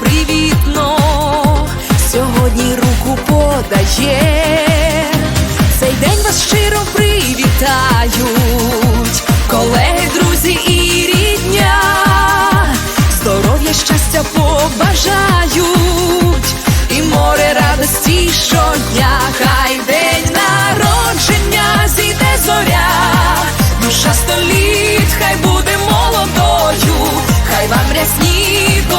привітно, сьогодні руку подає.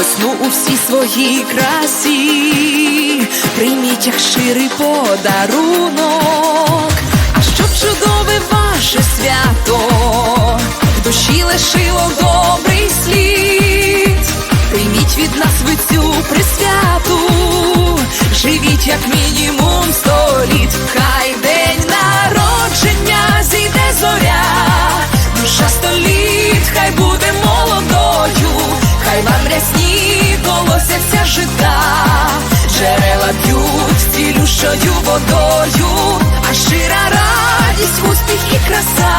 весну у всій своїй красі, прийміть як щирий подарунок, а щоб чудове ваше свято, в душі лишило добрий слід, прийміть від нас ви цю присвяту, живіть як мінімум сто літ, хай день народження зійде зоря, душа століт, хай буде молодою, хай вам рясні жита, джерела п'ють цілющою водою, а щира радість, успіх і краса,